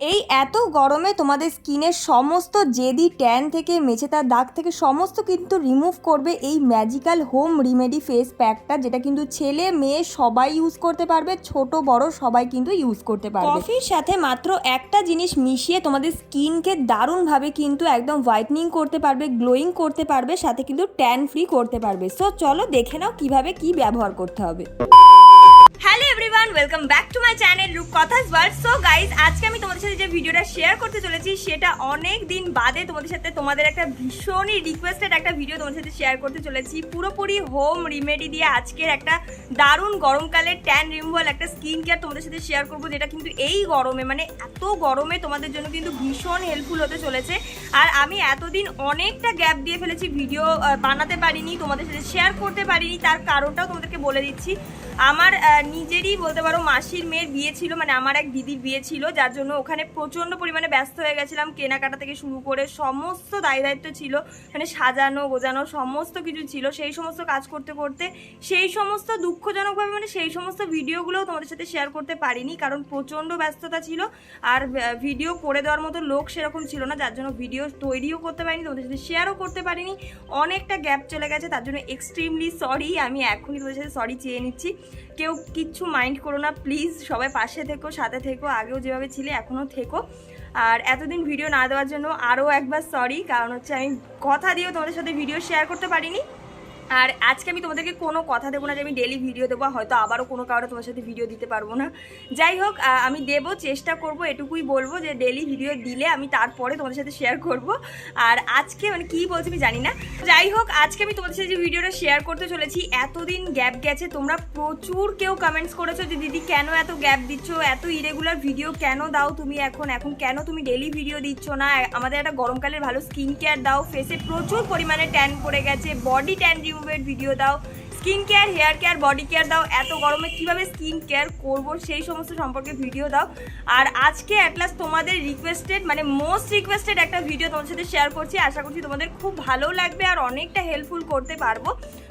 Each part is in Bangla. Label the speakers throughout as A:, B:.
A: এই এত গরমে তোমাদের স্কিনের সমস্ত জেদি ট্যান থেকে মেছেতার দাগ থেকে সমস্ত কিন্তু রিমুভ করবে এই ম্যাজিক্যাল হোম রিমেডি ফেস প্যাকটা যেটা কিন্তু ছেলে, মেয়ে সবাই ইউজ করতে পারবে, ছোট, বড় সবাই কিন্তু ইউজ করতে পারবে। কফির সাথে মাত্র একটা জিনিস মিশিয়ে তোমাদের স্কিনকে দারুণভাবে কিন্তু একদম হোয়াইটনিং করতে পারবে গ্লোয়িং করতে পারবে, সাথে কিন্তু ট্যান ফ্রি করতে পারবে। সো চলো দেখে নাও কীভাবে কি ব্যবহার করতে হবে। Hello everyone welcome back to my channel Roop Kathas world so guys আজকে আমি তোমাদের সাথে যে ভিডিওটা শেয়ার করতে চলেছি, সেটা অনেক দিন বাদে তোমাদের সাথে তোমাদের একটা ভীষণই রিকোয়েস্টেড একটা ভিডিও তোমাদের সাথে শেয়ার করতে চলেছি। পুরোপুরি হোম রিমেডি দিয়ে আজকের একটা দারুণ গরমকালের ট্যান রিমুভাল একটা স্কিন কেয়ার তোমাদের সাথে শেয়ার করব, যেটা কিন্তু এই গরমে মানে এত গরমে তোমাদের জন্য কিন্তু ভীষণ হেল্পফুল হতে চলেছে। আর আমি এতদিন অনেকটা গ্যাপ দিয়ে ফেলেছি, ভিডিও বানাতে পারিনি, তোমাদের সাথে শেয়ার করতে পারিনি, তার কারণটাও তোমাদেরকে বলে দিচ্ছি। আমার নিজেরই বলতে পারো মাসির মেয়ের বিয়ে ছিল মানে আমার এক দিদির বিয়ে ছিল, যার জন্য ওখানে প্রচণ্ড পরিমাণে ব্যস্ত হয়ে গেছিলাম, কেনাকাটা থেকে শুরু করে সমস্ত দায় দায়িত্ব ছিল মানে সাজানো, গোজানো, সমস্ত কিছু ছিল, সেই সমস্ত কাজ করতে করতে, সেই সমস্ত দুঃখজনকভাবে মানে সেই সমস্ত ভিডিওগুলোও তোমাদের সাথে শেয়ার করতে পারিনি, কারণ প্রচণ্ড ব্যস্ততা ছিল, আর ভিডিও করে দেওয়ার মতো লোক সেরকম ছিল না, যার জন্য ভিডিও তৈরিও করতে পারিনি, তোমাদের সাথে শেয়ারও করতে পারিনি। অনেকটা গ্যাপ চলে গেছে, তার জন্য এক্সট্রিমলি সরি আমি এখনই তোদের সাথে সরি চেয়ে নিচ্ছি। কেউ কিচ্ছু মাইন্ড করো না প্লিজ সবাই পাশে থেকো, সাথে থেকো, আগেও যেভাবে ছিলে, এখনও থেকো। আর এতদিন ভিডিও না দেওয়ার জন্য আরও একবার সরি কারণ হচ্ছে আমি কথা দিয়েও তোমাদের সাথে ভিডিও শেয়ার করতে পারিনি। আর আজকে আমি তোমাদেরকে কোনো কথা দেবো না যে আমি ডেলি ভিডিও দেবো হয়তো আবারও কোনো কারণে তোমার সাথে ভিডিও দিতে পারব না। যাই হোক আমি দেবো, চেষ্টা করব, এটুকুই বলব যে ডেলি ভিডিও দিলে আমি তারপরে তোমাদের সাথে শেয়ার করব। আর আজকে মানে কী বলছি আমি জানি না। যাই হোক, আজকে আমি তোমাদের সাথে যে ভিডিওটা শেয়ার করতে চলেছি, এতদিন গ্যাপ গেছে, তোমরা প্রচুর কেউ কমেন্টস করেছ যে, দিদি, কেন এত গ্যাপ দিচ্ছ? এত ইরেগুলার ভিডিও কেন দাও তুমি এখন? এখন কেন তুমি ডেলি ভিডিও দিচ্ছ না? আমাদের একটা গরমকালের ভালো স্কিন কেয়ার দাও ফেসে প্রচুর পরিমাণে ট্যান পড়ে গেছে বডি ট্যান রিমুভের ভিডিও দাও skin care hair care body care দাও, এত গরমে কীভাবে স্কিন কেয়ার করব সেই সমস্ত সম্পর্কে ভিডিও দাও। আর আজকে অ্যাটলাস তোমাদের রিকোয়েস্টেড মানে মোস্ট রিকোয়েস্টেড একটা ভিডিও তোমার সাথে শেয়ার করছি, আশা করছি তোমাদের খুব ভালো লাগবে আর অনেকটা হেল্পফুল করতে পারব।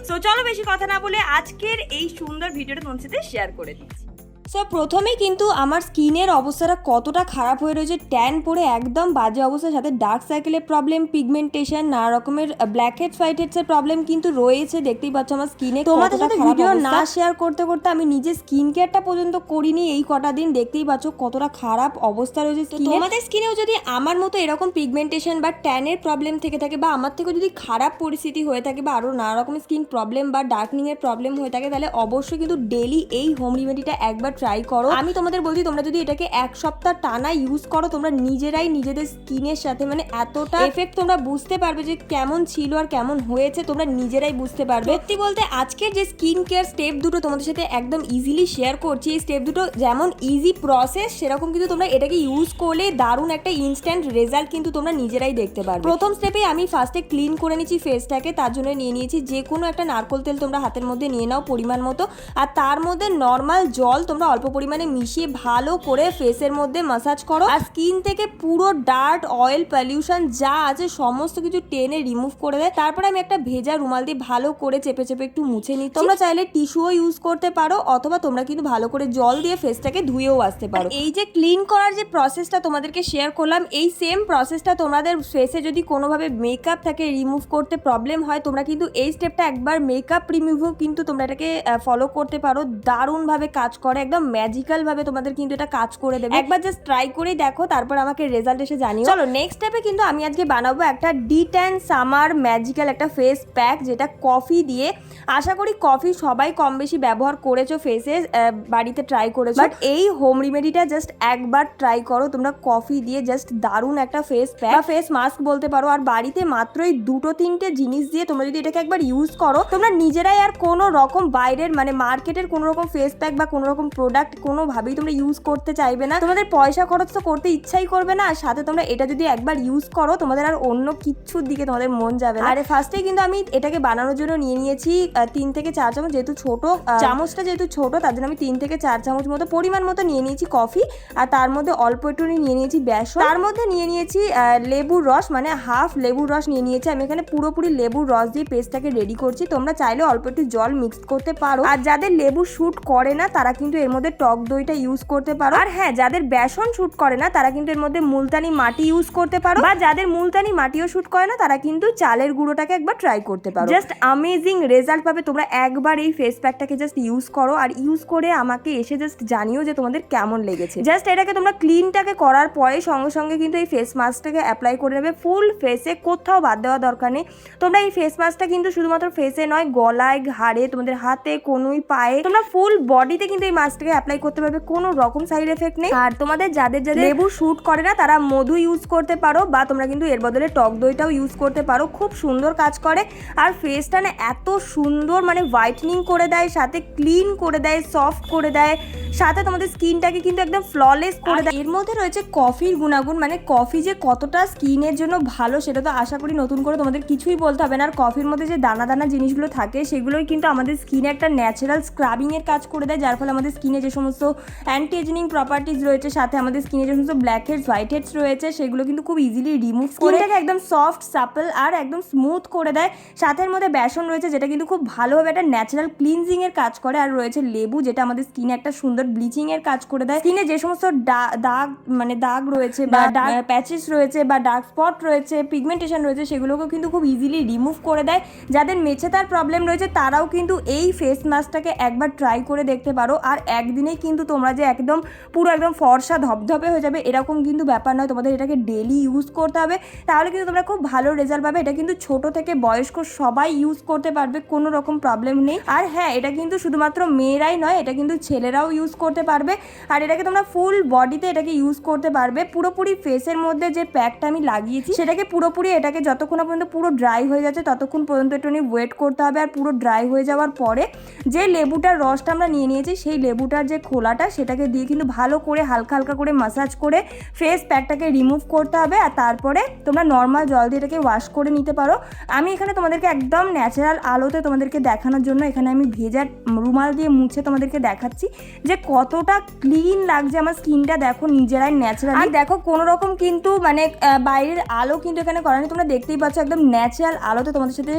A: সো চলো বেশি কথা না বলে আজকের এই সুন্দর ভিডিওটা তোমার সাথে শেয়ার করে দিচ্ছি। সো প্রথমেই কিন্তু আমার স্কিনের অবস্থাটা কতটা খারাপ হয়ে রয়েছে ট্যান পরে একদম বাজে অবস্থার সাথে ডার্ক সার্কেলের প্রবলেম পিগমেন্টেশন নানা রকমের ব্ল্যাক হেডস হোয়াইট হেডসের প্রবলেম কিন্তু রয়েছে দেখতেই পাচ্ছ আমার স্কিনে তোমাদের সাথে ভিডিও না শেয়ার করতে করতে আমি নিজে স্কিন কেয়ারটা পর্যন্ত করিনি এই কটা দিন দেখতেই পাচ্ছ কতটা খারাপ অবস্থা রয়েছে তোমাদের স্কিনেও যদি আমার মতো এরকম পিগমেন্টেশন বা ট্যানের প্রবলেম থেকে থাকে বা আমার থেকেও যদি খারাপ পরিস্থিতি হয়ে থাকে বা আরও নানা রকমের স্কিন প্রবলেম বা ডার্কনিংয়ের প্রবলেম হয়ে থাকে তাহলে অবশ্যই কিন্তু ডেলি এই হোম রেমেডিটা একবার ট্রাই করো। আমি তোমাদের বলছি তোমরা যদি এটাকে এক সপ্তাহ টানা ইউজ করো তোমরা নিজেরাই নিজেদের স্কিনের সাথে মানে এতটা এফেক্ট তোমরা বুঝতে পারবে যে কেমন ছিল আর কেমন হয়েছে তোমরা নিজেরাই বুঝতে পারবে। সত্যি বলতে আজকের যে স্কিন কেয়ার স্টেপ দুটো তোমাদের সাথে একদম ইজিলি শেয়ার করছি এই স্টেপ দুটো যেমন ইজি প্রসেস সেরকম কিন্তু তোমরা এটাকে ইউজ করলে দারুণ একটা ইনস্ট্যান্ট রেজাল্ট কিন্তু তোমরা নিজেরাই দেখতে পারবে। প্রথম স্টেপে আমি ফার্স্টে ক্লিন করে নিচ্ছি ফেসটাকে তার জন্য নিয়ে নিয়েছি যে কোনো একটা নারকোল তেল তোমরা হাতের মধ্যে নিয়ে নাও পরিমাণ মতো আর তার মধ্যে নর্মাল জল তোমরা অল্প পরিমাণে মিশিয়ে ভালো করে ফেসের মধ্যে মাসাজ করো। আর স্কিন থেকে পুরো ডার্ট অয়েল পলিউশন যা আছে সমস্ত কিছু টেনে রিমুভ করে দেয়। তারপরে আমি একটা ভেজা রুমাল দিয়ে ভালো করে চেপে চেপে একটু মুছে নিই। তোমরা চাইলে টিস্যুও ইউজ করতে পারো, অথবা তোমরা কিন্তু ভালো করে জল দিয়ে ফেসটাকে ধুয়েও আসতে পারো। এই যে ক্লিন করার যে প্রসেসটা তোমাদেরকে শেয়ার করলাম, এই সেম প্রসেসটা তোমাদের ফেসে যদি কোনোভাবে মেকআপ থাকে রিমুভ করতে প্রবলেম হয়, তোমরা কিন্তু এই স্টেপটা একবার মেকআপ রিমুভও কিন্তু তোমরা এটাকে ফলো করতে পারো। দারুণভাবে কাজ করে, একদম ম্যাজিক্যাল ভাবে তোমাদের কিন্তু এটা কাজ করে দেবে। একবার জাস্ট ট্রাই করেই দেখো তারপর আমাকে রেজাল্ট এসে জানিও। চলো নেক্সট স্টেপে কিন্তু আমি আজকে বানাবো একটা ডিট অ্যান্ড সামার ম্যাজিক্যাল একটা ফেস প্যাক যেটা কফি দিয়ে। আশা করি কফি সবাই কম বেশি ব্যবহার করেছ ফেসে বাড়িতে ট্রাই করেছ। বাট এই হোম রেমেডিটা জাস্ট একবার ট্রাই করো তোমরা কফি দিয়ে জাস্ট দারুণ একটা ফেস প্যাক বা ফেস মাস্ক বলতে পারো আর বাড়িতে মাত্রই দুটো তিনটে জিনিস দিয়ে তোমরা যদি এটাকে একবার ইউজ করো তোমরা নিজেরাই আর কোনো রকম বাইরের মানে মার্কেটের কোনো রকম ফেস প্যাক বা কোনো রকম প্রোডাক্ট কোনোভাবেই তোমরা ইউজ করতে চাইবে না। তোমাদের পয়সা খরচ তো করতে ইচ্ছাই করবে না, আর সাথে তোমরা এটা যদি একবার ইউজ করো, তোমাদের আর অন্য কিচ্ছুর দিকে তোমাদের মন যাবে না। আরে ফার্স্টে কিন্তু আমি এটাকে বানানোর জন্য নিয়ে নিয়েছি তিন থেকে চার চামচ, যেহেতু ছোট চামচটা যেহেতু ছোট, তার জন্য আমি তিন থেকে চার চামচ মতো পরিমাণ মতো নিয়ে নিয়েছি কফি আর তার মধ্যে অল্প একটু নিয়ে নিয়েছি বেসন। তার মধ্যে নিয়ে নিয়েছি লেবুর রস মানে হাফ লেবুর রস নিয়ে নিয়েছি। আমি এখানে পুরোপুরি লেবুর রস দিয়ে পেস্টটাকে রেডি করছি। তোমরা চাইলে অল্প একটু জল মিক্স করতে পারো। আর যাদের লেবু শুট করে না, তারা কিন্তু এর এর মধ্যে টক দইটা ইউজ করতে পারো। আর হ্যাঁ যাদের বেসন শ্যুট করে না তারা কিন্তু এর মধ্যে মুলতানি মাটি ইউজ করতে পারো। বা যাদের মুলতানি মাটিও শ্যুট করে না তারা কিন্তু চালের গুঁড়োটাকে একবার ট্রাই করতে পারো। জাস্ট আমেজিং রেজাল্ট পাবে তোমরা একবার এই ফেস প্যাকটাকে জাস্ট ইউজ করো। আর ইউজ করে আমাকে এসে জাস্ট জানিও যে তোমাদের কেমন লেগেছে। জাস্ট এটাকে তোমরা ক্লিনটাকে করার পরে সঙ্গে সঙ্গে কিন্তু এই ফেস মাস্কটাকে অ্যাপ্লাই করে নেবে। ফুল ফেসে কোথাও বাদ দেওয়া দরকার নেই। তোমরা এই ফেস মাস্কটা কিন্তু শুধুমাত্র ফেসে নয় গলায় ঘাড়ে তোমাদের হাতে কোনোই পায়ে তোমরা ফুল বডিতে কিন্তু এই মাস্কটাকে অ্যাপ্লাই করতে পারবে, কোনো রকম সাইড এফেক্ট নেই। আর তোমাদের যাদের যাদের লেবু শুট করে না, তারা মধু ইউজ করতে পারো, বা তোমরা কিন্তু এর বদলে টক দইটাও ইউজ করতে পারো। খুব সুন্দর কাজ করে। আর ফেসটা না এত সুন্দর মানে হোয়াইটনিং করে দেয়, সাথে ক্লিন করে দেয় সফট করে দেয়। সাথে তোমাদের স্কিনটাকে কিন্তু একদম ফ্ললেস করে দেয়। এর মধ্যে রয়েছে কফির গুণাগুণ মানে কফি যে কতটা স্কিনের জন্য ভালো, সেটা তো আশা করি নতুন করে তোমাদের কিছুই বলতে হবে না। আর কফির মধ্যে যে দানা দানা জিনিসগুলো থাকে, সেগুলোই কিন্তু আমাদের স্কিনে একটা ন্যাচারাল স্ক্রাবিংয়ের কাজ করে দেয়, যার ফলে আমাদের স্কিনে যে সমস্ত অ্যান্টি এজিনিং প্রপার্টিজ রয়েছে সাথে আমাদের স্কিনে যে সমস্ত ব্ল্যাক হেডস হোয়াইট হেডস রয়েছে সেগুলো কিন্তু খুব ইজিলি রিমুভ করে একদম সফট সাপল আর একদম স্মুথ করে দেয়। সাথে এর মধ্যে বেসন রয়েছে যেটা কিন্তু খুব ভালোভাবে একটা ন্যাচারাল ক্লিনজিং এর কাজ করে। আর রয়েছে লেবু যেটা আমাদের স্কিনে একটা সুন্দর ব্লিচিং এর কাজ করে দেয়। স্কিনে যে সমস্ত দাগ মানে দাগ রয়েছে বা ডার্ক প্যাচেস রয়েছে বা ডার্ক স্পট রয়েছে পিগমেন্টেশন রয়েছে সেগুলোকেও কিন্তু খুব ইজিলি রিমুভ করে দেয়। যাদের মেছে তার প্রবলেম রয়েছে তারাও কিন্তু এই ফেস মাস্কটাকে একবার ট্রাই করে দেখতে পারো। আর একদিনেই কিন্তু তোমরা যে একদম পুরো একদম ফর্সা ধপধপে হয়ে যাবে, এরকম কিন্তু ব্যাপার নয়। তোমাদের এটাকে ডেলি ইউজ করতে হবে। তাহলে কিন্তু তোমরা খুব ভালো রেজাল্ট পাবে। এটা কিন্তু ছোট থেকে বয়স্ক সবাই ইউজ করতে পারবে, কোনো রকম প্রবলেম নেই। আর হ্যাঁ এটা কিন্তু শুধুমাত্র মেয়েরাই নয়, এটা কিন্তু ছেলেরাও ইউজ করতে পারবে। আর এটাকে তোমরা ফুল বডিতে এটাকে ইউজ করতে পারবে। পুরোপুরি ফেসের মধ্যে যে প্যাকটা আমি লাগিয়েছি, সেটাকে পুরোপুরি এটাকে যতক্ষণ পর্যন্ত পুরো ড্রাই হয়ে যাচ্ছে, ততক্ষণ পর্যন্ত একটু ওয়েট করতে হবে। আর পুরো ড্রাই হয়ে যাওয়ার পরে যে লেবুটার রসটা আমরা নিয়ে নিয়েছি, সেই লেবুটার যে খোলাটা, সেটাকে দিয়ে কিন্তু ভালো করে, হালকা হালকা করে মাসাজ করে ফেস প্যাকটাকে রিমুভ করতে হবে আর তারপরে তোমরা নর্মাল জল দিয়ে এটাকে ওয়াশ করে নিতে পারো। আমি এখানে তোমাদেরকে একদম ন্যাচারাল আলোতে তোমাদেরকে দেখানোর জন্য এখানে আমি ভেজা রুমাল দিয়ে মুছে তোমাদেরকে দেখাচ্ছি যে কতটা ক্লিন লাগছে আমার স্কিনটা দেখো নিজেরাই ন্যাচারাল দেখো কোনো রকম কিন্তু মানে বাইরের আলো কিন্তু এখানে করা নেই তোমরা দেখতেই পাচ্ছ একদম ন্যাচারাল আলোতে তোমাদের সাথে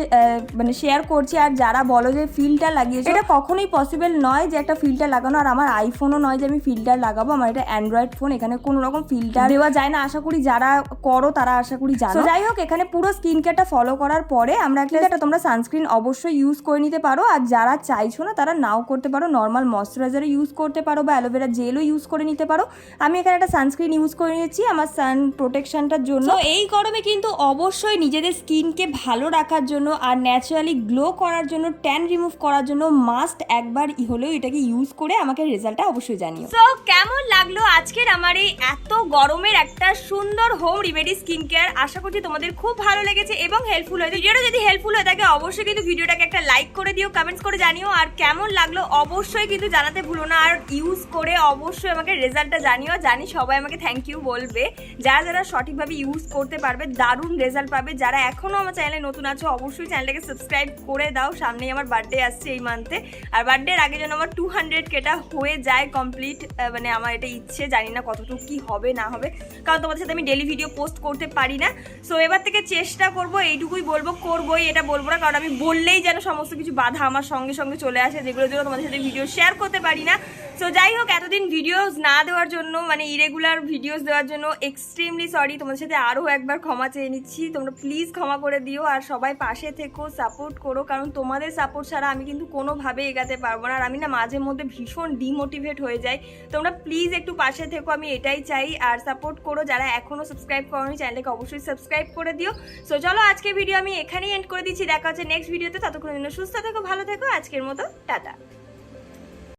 A: মানে শেয়ার করছি। আর যারা বলো যে ফিল্টার লাগিয়েছে এটা কখনোই পসিবল নয় যে একটা ফিল্টার লাগানো। আর আমার আইফোনও নয় যে আমি ফিল্টার লাগাবো। আমার এটা অ্যান্ড্রয়েড ফোন এখানে কোনো রকম ফিল্টার দেওয়া যায় না। আশা করি যারা করো তারা আশা করি জানো। যাই হোক এখানে পুরো স্কিন কেয়ারটা ফলো করার পরে আমরা একটা একটা তোমরা সানস্ক্রিন অবশ্যই ইউজ করে নিতে পারো। আর যারা চাইছো না তারা নাও করতে পারো। নর্মাল ময়শ্চারাইজারও ইউজ করতে পারো বা অ্যালোভেরা জেলও ইউজ করে নিতে পারো। আমি এখানে একটা সানস্ক্রিন ইউজ করে নিয়েছি আমার সান প্রোটেকশনটার জন্য। তো এই গরমে কিন্তু অবশ্যই নিজেদের স্কিনকে ভালো রাখার জন্য আর ন্যাচারালি গ্লো করার জন্য ট্যান রিমুভ করার জন্য মাস্ট একবার হলেও এটাকে ইউজ করে আমাকে রেজাল্টটা অবশ্যই জানিও।
B: তো কেমন লাগল আজকের আমার এই এত গরমের একটা সুন্দর হোম রিমেডি স্কিন কেয়ার আশা করছি তোমাদের খুব ভালো লেগেছে এবং হেল্পফুল হয়েছে। ভিডিওটা যদি হেল্পফুল হয়ে থাকে, অবশ্যই কিন্তু ভিডিওটাকে একটা লাইক করে দিও কমেন্টস করে জানিও। আর কেমন লাগল অবশ্যই কিন্তু জানাতে ভুলো না। আর ইউজ করে অবশ্যই আমাকে রেজাল্টটা জানিও। জানি সবাই আমাকে থ্যাংক ইউ বলবে। যারা যারা সঠিকভাবে ইউজ করতে পারবে, দারুণ রেজাল্ট পাবে। যারা এখনও আমার চ্যানেলে নতুন আছো, অবশ্যই চ্যানেলটাকে সাবস্ক্রাইব করে দাও। সামনেই আমার বার্থডে আসছে এই মান্থে আর বার্থডের আগে যেন আমার টু হান্ড্রেড কেটা হয়ে যায় কমপ্লিট মানে আমার এটা ইচ্ছে, জানি না কতটুকু কি হবে, না হবে। কারণ তোমাদের সাথে আমি ডেলি ভিডিও পোস্ট করতে পারি না। সো এবার থেকে চেষ্টা করব, এইটুকুই বলব, করবোই, এটা বলব না, কারণ আমি বললেই যেন সমস্ত কিছু বাধা আমার সঙ্গে সঙ্গে চলে আসে যেগুলো জন্য তোমাদের সাথে ভিডিও শেয়ার করতে পারি না। সো যাই হোক, এতদিন ভিডিওস না দেওয়ার জন্য মানে ইরেগুলার ভিডিওস দেওয়ার জন্য এক্সট্রিমলি সরি তোমাদের সাথে আরও একবার ক্ষমা চেয়ে নিচ্ছি। তোমরা প্লিজ ক্ষমা করে দিও, আর সবাই পাশে থেকো সাপোর্ট করো, কারণ তোমাদের সাপোর্ট ছাড়া আমি কিন্তু কোনোভাবে এগাতে পারব না। আর আমি না মাঝে মধ্যে ভীষণ ডিমোটিভেট হয়ে যাই। তোমরা প্লিজ একটু পাশে থেকো, আমি এটাই চাই। আর সাপোর্ট করো যারা এখনও সাবস্ক্রাইব করোনি চ্যানেলটাকে অবশ্যই সাবস্ক্রাইব করে দিও। সো চলো আজকে ভিডিও আমি এখানেই এন্ড করে দিচ্ছি। দেখা হচ্ছে নেক্সট ভিডিওতে ততক্ষণের জন্য সুস্থ থেকো, ভালো থেকো। আজকের মতো, টাটা।